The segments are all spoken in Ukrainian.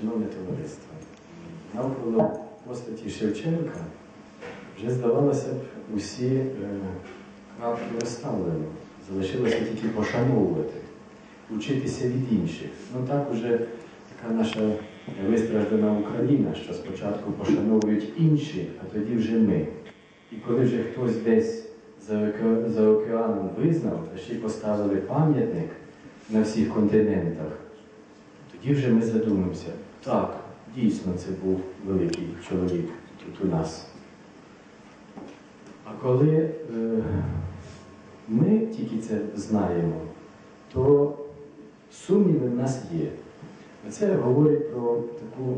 Шановне товариство, навколо постаті Шевченка вже здавалося б усі е, крапки розставлено. Залишилося тільки пошановувати, учитися від інших. Ну так уже така наша вистраждана Україна, що спочатку пошановують інші, а тоді вже ми. І коли вже хтось десь за, за океаном визнав, та ще й поставили пам'ятник на всіх континентах, тоді вже ми задумаємося, так, дійсно це був великий чоловік тут у нас. А коли е, ми тільки це знаємо, то сумніви в нас є. Це говорить про таку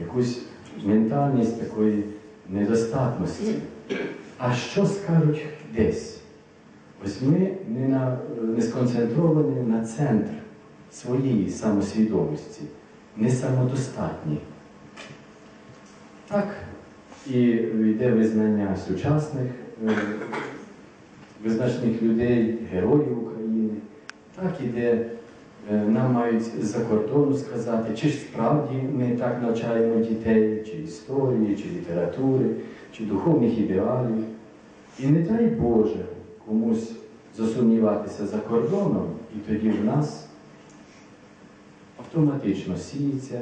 якусь ментальність такої недостатності. А що скажуть десь? Ось ми не, на, не сконцентровані на центр своєї самосвідомості, не самодостатні. Так, і йде визнання сучасних е, визначних людей, героїв України, так іде, е, нам мають з-за кордону сказати, чи ж справді ми так навчаємо дітей, чи історії, чи літератури, чи духовних ідеалів. І не дай Боже комусь засумніватися за кордоном, і тоді в нас автоматично сіється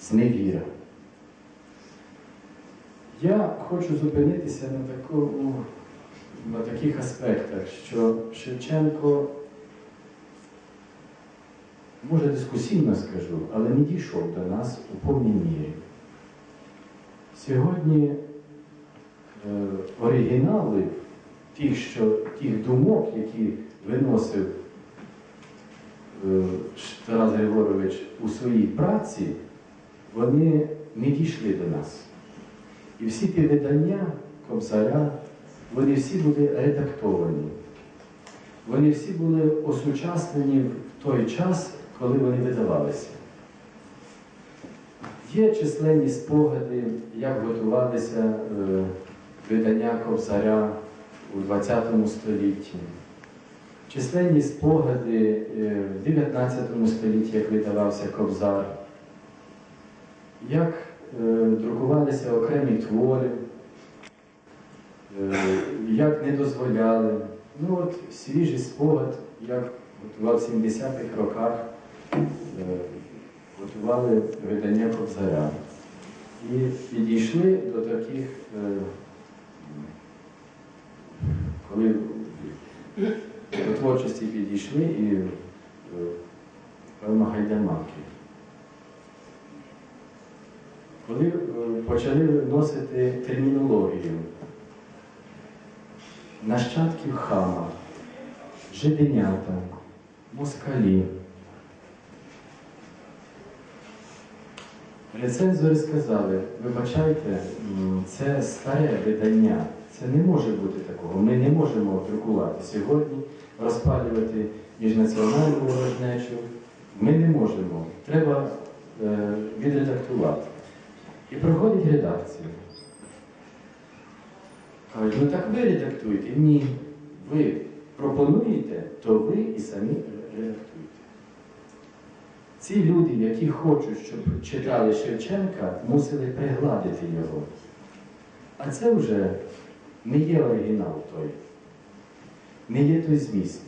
зневіра. Я хочу зупинитися на, такому, на таких аспектах, що Шевченко, може дискусійно скажу, але не дійшов до нас у повній мірі. Сьогодні е, оригінали тих, що, тих думок, які виносив Тарас Григорович у своїй праці, вони не дійшли до нас. І всі ті видання Кобзаря, вони всі були редактовані. Вони всі були осучаснені в той час, коли вони видавалися. Є численні спогади, як готувалися е, видання Кобзаря у ХХ столітті. Численні спогади е, в 19 столітті, як видавався Кобзар, як е, друкувалися окремі твори, е, як не дозволяли. Ну от свіжий спогад, як в 70-х роках, готували видання Кобзаря. І підійшли до таких, е, коли творчості підійшли і певно гайдамаки. Коли е, почали вносити термінологію. Нащадків хама, жиденята, москалі, рецензори сказали, вибачайте, це старе видання, це не може бути такого. Ми не можемо друкувати сьогодні, розпалювати міжнаціональну ворожнечу. Ми не можемо. Треба е, відредактувати. І проходить редакцію. Кажуть, ну так ви редактуєте? Ні. Ви пропонуєте, то ви і самі редактуєте. Ці люди, які хочуть, щоб читали Шевченка, мусили пригладити його. А це вже не є оригінал той, не є той зміст.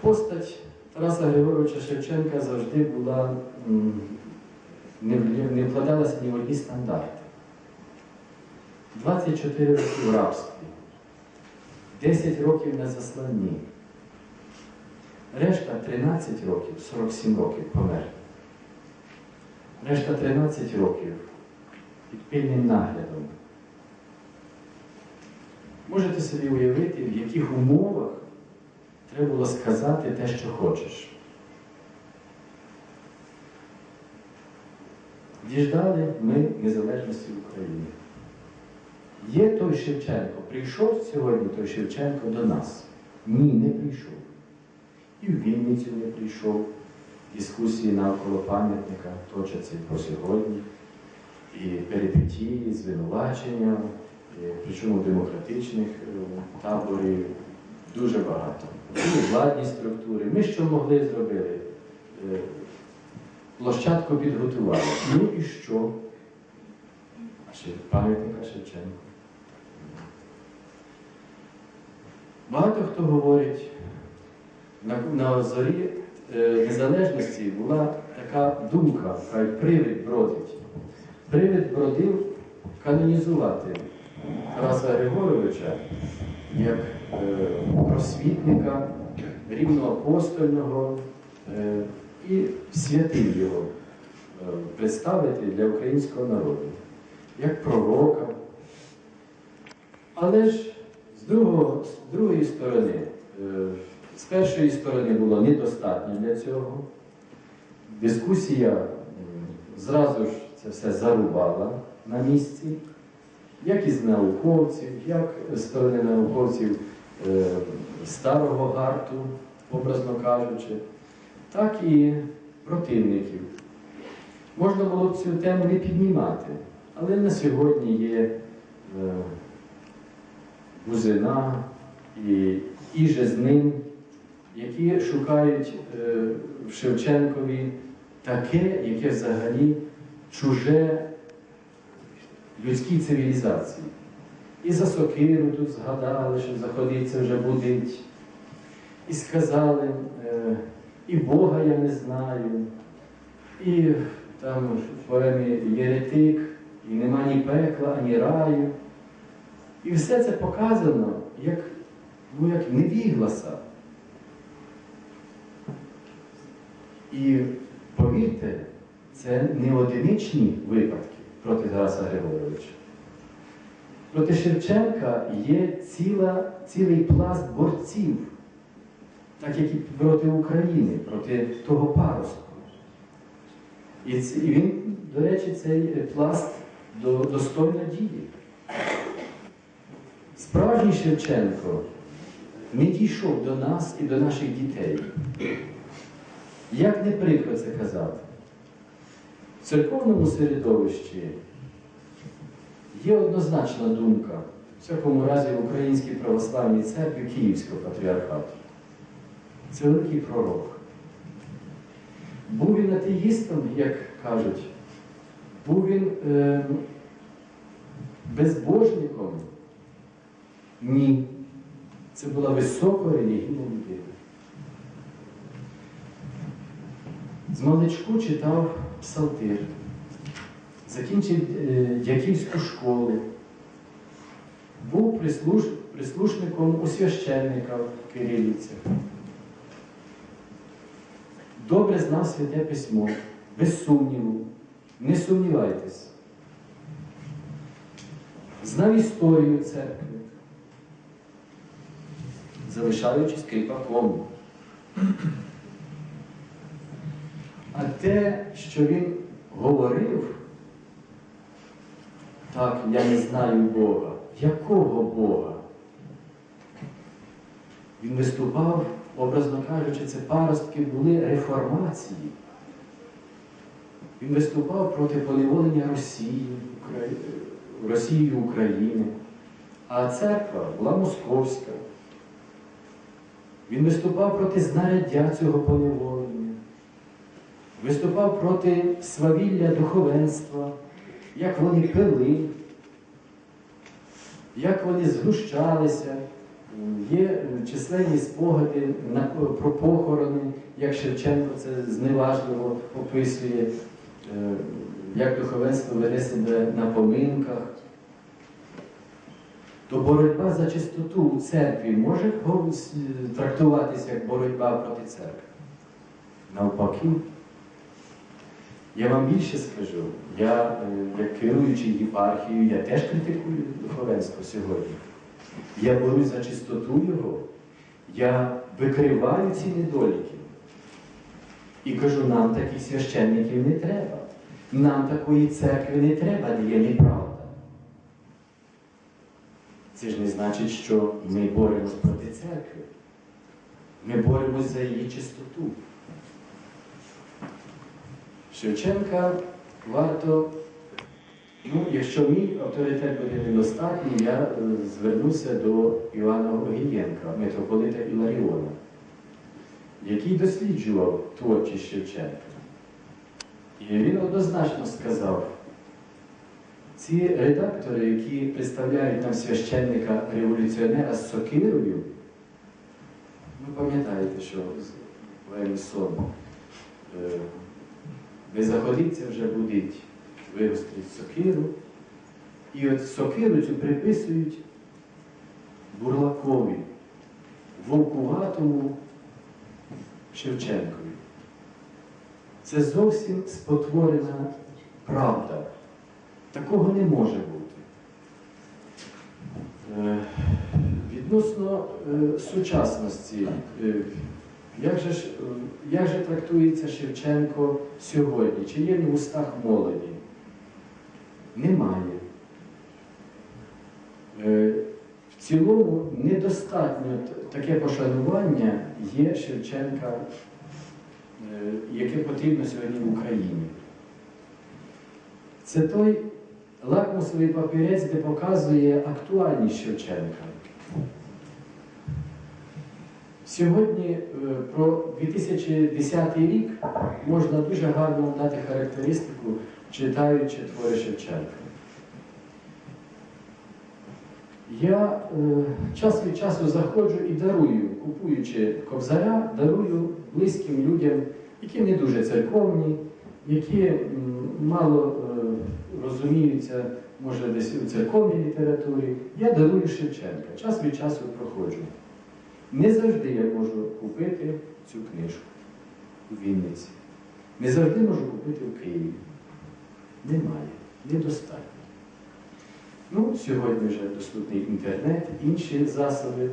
Постать Тараса Григоровича Шевченка завжди була, не, не вкладалася ні в одні стандарти. 24 роки в рабстві, 10 років на засланні. Решта 13 років, 47 років помер. Решта 13 років під пильним наглядом. Можете собі уявити, в яких умовах треба було сказати те, що хочеш. Діждали ми незалежності України. Є той Шевченко. Прийшов сьогодні той Шевченко до нас? Ні, не прийшов. І в Вінницю не прийшов. Дискусії навколо пам'ятника точаться і по сьогодні. І перипетії, звинувачення, причому демократичних е, таборів дуже багато. Були владні структури. Ми що могли зробили? Е, площадку підготували. Ну і що? А ще пам'ятника Шевченку. Багато хто говорить, на, на зорі е, незалежності була така думка, хай привид бродить. Привид бродив канонізувати Тараса Григоровича як е, просвітника, рівноапостольного е, і святим його е, представити для українського народу, як пророка. Але ж з, другого, з другої сторони, з першої сторони було недостатньо для цього. Дискусія зразу ж це все зарубала на місці, як із науковців, як з сторони науковців е, старого гарту, образно кажучи, так і противників. Можна було б цю тему не піднімати, але на сьогодні є е, Бузина і іже з ним, які шукають е, в Шевченкові таке, яке взагалі чуже людській цивілізації. І за сокиру тут згадали, що заходиться вже будить. І сказали, е, і Бога я не знаю, і там в поемі Єретик, і нема ні пекла, ані раю. І все це показано як, ну, як невігласа. І повірте, це не одиничні випадки проти Тараса Григоровича. Проти Шевченка є ціла, цілий пласт борців, так як і проти України, проти того паростку. І, він, до речі, цей пласт до, достойно діє. Справжній Шевченко не дійшов до нас і до наших дітей. Як не прикро це казати, церковному середовищі є однозначна думка, в всякому разі в Українській православній церкві Київського патріархату. Це великий пророк. Був він атеїстом, як кажуть, був він е, безбожником. Ні. Це була високорелігійна людина. З маличку читав псалтир, закінчив е, дяківську школу, був прислуш, прислушником у священника в Кирилівцях. Добре знав святе письмо, без сумніву, не сумнівайтесь. Знав історію церкви, залишаючись кріпаком. Те, що він говорив, так, я не знаю Бога. Якого Бога? Він виступав, образно кажучи, це паростки були реформації. Він виступав проти поневолення Росії, Украї- Росії України. А церква була московська. Він виступав проти знаряддя цього поневолення. Виступав проти свавілля духовенства, як вони пили, як вони згущалися. Є е, численні спогади про похорони, як Шевченко це зневажливо описує, е, як духовенство веде себе на поминках. То боротьба за чистоту у церкві може трактуватися як боротьба проти церкви? Навпаки. Я вам більше скажу, я, е, як керуючий єпархією, я теж критикую духовенство сьогодні. Я борюсь за чистоту його, я викриваю ці недоліки. І кажу, нам таких священників не треба. Нам такої церкви не треба, де є неправда. Це ж не значить, що ми боремось проти церкви. Ми боремось за її чистоту. Шевченка варто, ну, якщо мій авторитет буде недостатній, я е, звернуся до Івана Огієнка, митрополита Іларіона, який досліджував творчість Шевченка. І він однозначно сказав, ці редактори, які представляють нам священника революціонера з сокирою, ви пам'ятаєте, що з сон. Ви заходиться вже будить, вигострить сокиру. І от сокиру цю приписують Бурлакові, вовкуватому Шевченкові. Це зовсім спотворена правда. Такого не може бути. Е, Відносно е, сучасності, е, як же, ж, е, як же трактується Шевченко сьогодні? Чи є в устах молоді? Немає. Е, В цілому недостатньо таке пошанування є Шевченка, е, яке потрібно сьогодні в Україні. Це той лакмусовий папірець, де показує актуальність Шевченка. Сьогодні е, про 2010 рік можна дуже гарно дати характеристику, читаючи твори Шевченка. Я е, час від часу заходжу і дарую, купуючи кобзаря, дарую близьким людям, які не дуже церковні, які мало е, розуміються, може, десь у церковній літературі. Я дарую Шевченка. Час від часу проходжу. Не завжди я можу купити цю книжку у Вінниці. Не завжди можу купити в Києві. Немає, недостатньо. Ну, сьогодні вже доступний інтернет, інші засоби.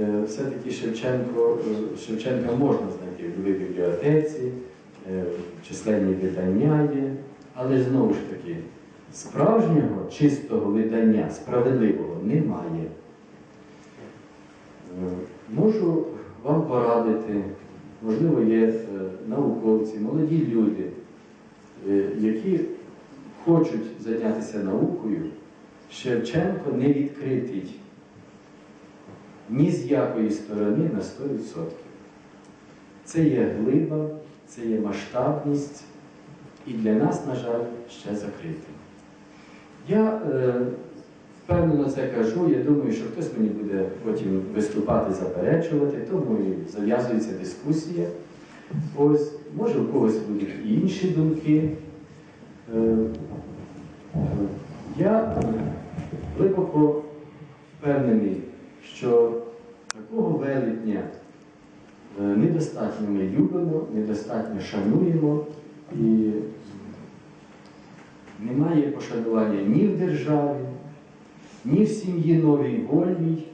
Е, Все-таки Шевченко, е, Шевченка можна знайти в будь-якій бібліотеці, е, численні видання є, але знову ж таки, справжнього чистого видання, справедливого немає. Можу вам порадити, можливо, є е, науковці, молоді люди, е, які хочуть зайнятися наукою. Шевченко не відкритий ні з якої сторони на 100%. Це є глиба, це є масштабність, і для нас, на жаль, ще закритий. Я е, впевнено це кажу, я думаю, що хтось мені буде потім виступати, заперечувати, тому і зав'язується дискусія. Ось, може, у когось будуть інші думки. Е, я глибоко впевнений, що такого велетня е, недостатньо ми любимо, недостатньо шануємо і немає пошанування ні в державі, ні в сім'ї новій вольній,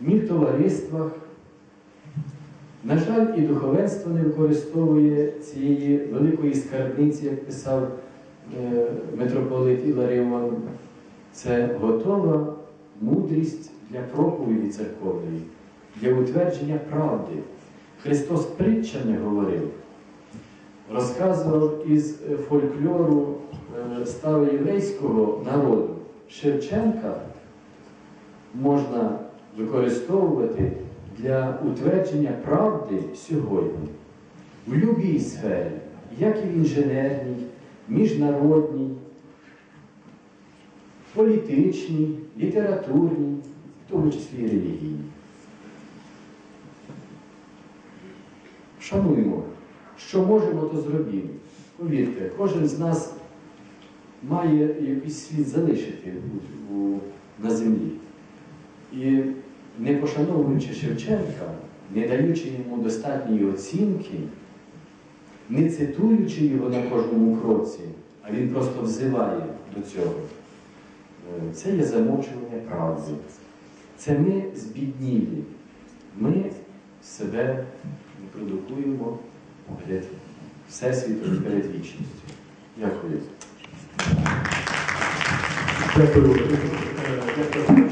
ні в товариствах. На жаль, і духовенство не використовує цієї великої скарбниці, як писав е, митрополит Іларіон. Це готова мудрість для проповіді церковної, для утвердження правди. Христос притчами говорив, розказував із е, фольклору е, староєврейського народу. Шевченка можна використовувати для утвердження правди сьогодні в будь-якій сфері, як і в інженерній, міжнародній, політичній, літературній, в тому числі і релігійній. Шануємо, що можемо, то зробімо. Повірте, кожен з нас має якийсь слід залишити на землі. І не пошановуючи Шевченка, не даючи йому достатньої оцінки, не цитуючи його на кожному кроці, а він просто взиває до цього. Е, Це є замовчування правди. Це ми збіднілі. Ми себе продукуємо перед Всесвітом перед вічністю. Дякую. Дякую. Е, Дякую.